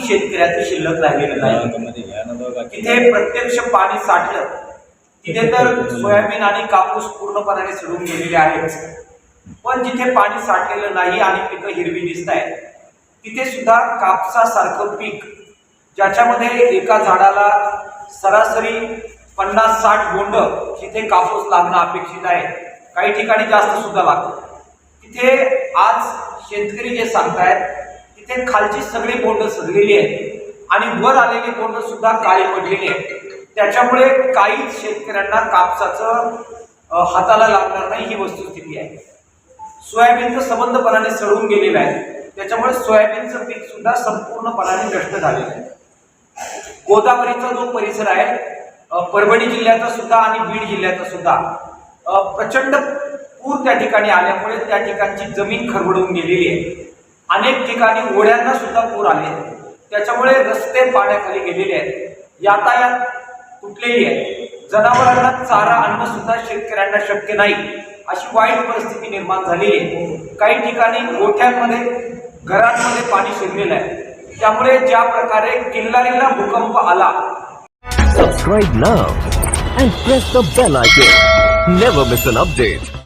शेतकऱ्याचं शिल्लक राहिलेलं नाही. तिथे प्रत्यक्ष पाणी साठलं तिथे तर सोयाबीन आणि कापूस पूर्णपणाने सडून गेलेले आहेत. पण जिथे पाणी साठलेलं नाही आणि पिकं हिरवी दिसत आहेत तिथे सुद्धा कापसासारखं पीक ज्याच्यामध्ये एका झाडाला सरासरी पन्नास साठ बोंड जिथे कापूस लागणं अपेक्षित आहे काही ठिकाणी जास्त सुद्धा लागतं. तिथे आज शेतकरी जे सांगतायत तिथे खालची सगळी बोंड सडलेली आहेत. आणि वर आलेली बोंड सुद्धा काळी पडलेली आहेत. त्याच्यामुळे काहीच शेतकऱ्यांना कापसाचं हाताला लागणार नाही ही वस्तुस्थिती आहे. सोयाबीनचं संबंधपणाने सडून गेलेलं आहे. त्याच्यामुळे सोयाबीनचं पीक सुद्धा संपूर्णपणाने नष्ट झालेलं आहे. गोदावरीचा जो परिसर आहे परभणी जिल्ह्याचा सुद्धा आणि बीड जिल्ह्याचा सुद्धा प्रचंड पूर त्या ठिकाणी आल्यामुळे त्या ठिकाणची जमीन खरवडून गेलेली आहे. अनेक ठिकाणी ओढ्यांना सुद्धा पूर आले. त्याच्यामुळे रस्ते पाण्याखाली गेलेले आहेत. यातायात तुटलेली आहे. जनावरांना चारा अन्न सुद्धा शेतकऱ्यांना शक्य नाही. अशी वाईट परिस्थिती निर्माण झालेली आहे. काही ठिकाणी गोठ्यांमध्ये घरांमध्ये पाणी शिरलेलं आहे. त्यामुळे ज्या प्रकारे किल्लारीला भूकंप आला subscribe now and press the bell icon. Never miss an update